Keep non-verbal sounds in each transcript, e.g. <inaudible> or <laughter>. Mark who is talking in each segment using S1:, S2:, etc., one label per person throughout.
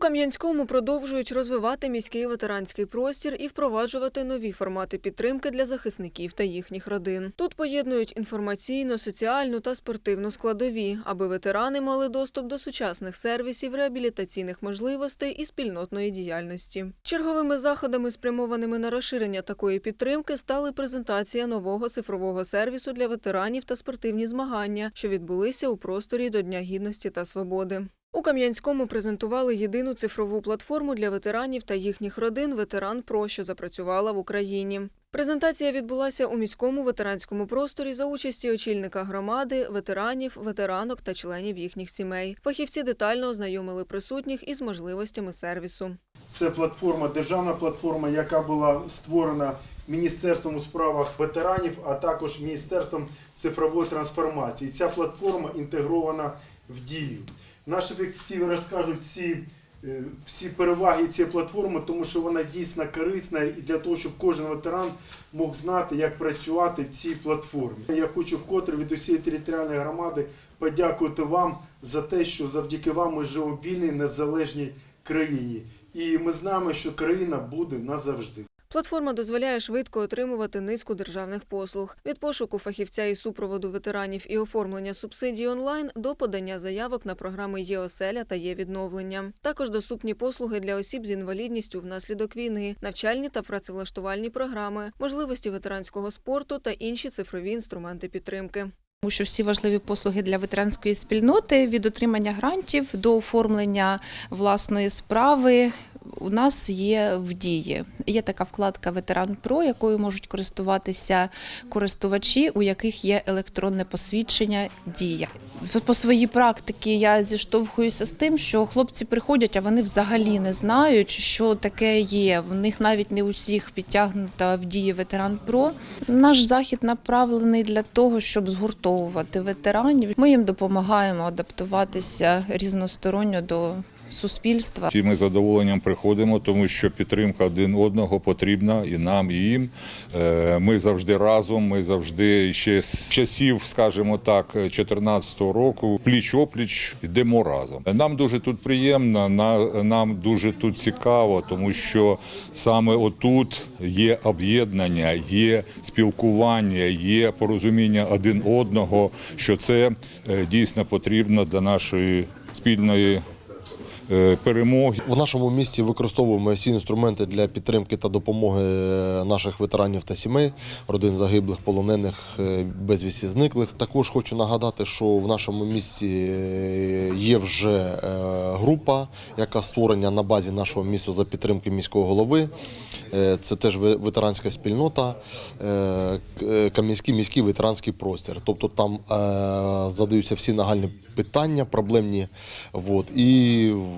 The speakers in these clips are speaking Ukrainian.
S1: Кам'янському продовжують розвивати міський ветеранський простір і впроваджувати нові формати підтримки для захисників та їхніх родин. Тут поєднують інформаційну, соціальну та спортивну складові, аби ветерани мали доступ до сучасних сервісів, реабілітаційних можливостей і спільнотної діяльності. Черговими заходами, спрямованими на розширення такої підтримки, стали презентація нового цифрового сервісу для ветеранів та спортивні змагання, що відбулися у просторі до Дня гідності та свободи. У Кам'янському презентували єдину цифрову платформу для ветеранів та їхніх родин Ветеран Про, що запрацювала в Україні. Презентація відбулася у міському ветеранському просторі за участі очільника громади, ветеранів, ветеранок та членів їхніх сімей. Фахівці детально ознайомили присутніх із можливостями сервісу.
S2: Це платформа, державна платформа, яка була створена Міністерством у справах ветеранів, а також Міністерством цифрової трансформації. Ця платформа інтегрована в дію. Наші фахівці розкажуть всі, е, всі переваги цієї платформи, тому що вона дійсно корисна і для того, щоб кожен ветеран мог знати, як працювати в цій платформі. Я хочу вкотре від усієї територіальної громади подякувати вам за те, що завдяки вам ми живемо в вільній незалежній країні. І ми знаємо, що країна буде назавжди.
S1: Платформа дозволяє швидко отримувати низку державних послуг від пошуку фахівця і супроводу ветеранів і оформлення субсидій онлайн до подання заявок на програми «Є-оселя» та «Є-відновлення». Також доступні послуги для осіб з інвалідністю внаслідок війни, навчальні та працевлаштувальні програми, можливості ветеранського спорту та інші цифрові інструменти підтримки.
S3: Тому що всі важливі послуги для ветеранської спільноти від отримання грантів до оформлення власної справи у нас є в дії. Є така вкладка Ветеран Про, якою можуть користуватися користувачі, у яких є електронне посвідчення дія. По своїй практиці я зіштовхуюся з тим, що хлопці приходять, а вони взагалі не знають, що таке є. В них навіть не усіх підтягнута в дії ветеран Про. Наш захід направлений для того, щоб згуртовувати ветеранів. Ми їм допомагаємо адаптуватися різносторонньо до суспільства.
S4: Ми задоволенням приходимо, тому що підтримка один одного потрібна і нам, і їм. Е, Ми завжди разом. Ми завжди ще з часів, скажімо так, 2014 року, пліч опліч йдемо разом. Нам дуже тут приємно, на- нам дуже тут цікаво, тому що саме отут є об'єднання, є спілкування, є порозуміння один одного, що це е, дійсно потрібно для нашої спільної перемоги.
S5: В нашому місті використовуємо всі інструменти для підтримки та допомоги е, наших ветеранів та сімей, родин загиблих, полонених, е, безвісті зниклих. Також хочу нагадати, що в нашому місті е, є вже е, група, яка створена на базі нашого міста за підтримки міського голови. Е, Це теж ве- ветеранська спільнота, е, е, Кам'янський міський ветеранський простір. Тобто там е, задаються всі нагальні питання, проблемні. Вот, і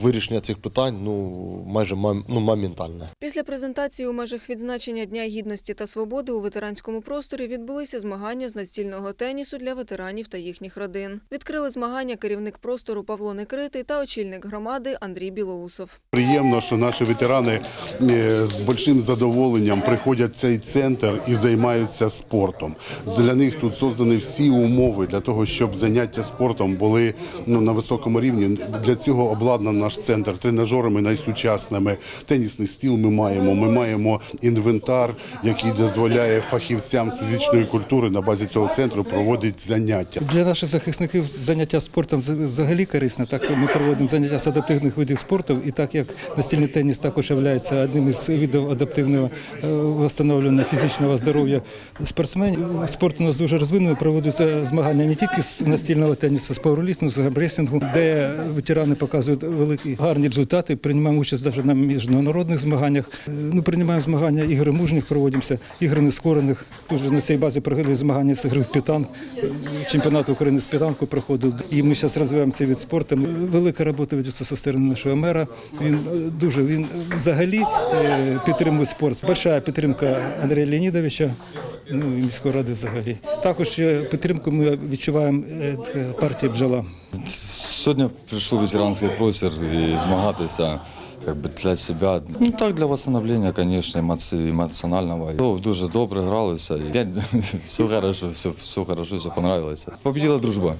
S5: вирішення цих питань ну, майже ну, моментальне.
S1: Після презентації у межах відзначення Дня гідності та свободи у ветеранському просторі відбулися змагання з настільного тенісу для ветеранів та їхніх родин. Відкрили змагання керівник простору Павло Некритий та очільник громади Андрій Білоусов.
S6: Приємно, що наші ветерани е, з большим задоволенням приходять в цей центр і займаються спортом. Для них тут создані всі умови для того, щоб заняття спортом були ну, на високому рівні. Для цього обладнаний наш центр тренажерами найсучасними. Тенісний стіл ми маємо. Ми маємо інвентар, який дозволяє фахівцям з фізичної культури на базі цього центру проводити заняття.
S7: Для наших захисників заняття спортом вз- взагалі корисне. Так ми проводимо заняття з адаптивних видів спорту, і так як настільний теніс також є одним із видів адаптивного е, встановлення фізичного здоров'я спортсменів. Спорт у нас дуже розвинений. Проводяться змагання не тільки з настільного тенісу, з пауерліфтингу, з гамбресінгу, де ветерани показують великі гарні результати. Приймаємо участь навіть на міжнародних змаганнях. Е, Ну, приймаємо змагання ігри мужніх проводимося, ігри нескорених. Тут на цій базі проходили змагання з ігри в пітан. Чемпіонат України з пітанку проходив. І ми зараз розвиваємо цей від спорту. Велика робота ведеться зі сторони нашого мера. Він е, дуже він взагалі е, підтримує спорт. Большая підтримка Андрія Леонідовича. Ну міської ради взагалі. Також е, підтримку ми відчуваємо е, партії бджола.
S8: Сьогодні прийшов ветеранський простір і змагатися как бы для себе. Ну так, для восстановлення, емоці- емоціонального. Ну, Дуже добре гралося. Я, <laughs> все хорошо, все, все хорошо, все понравилося. Победила дружба.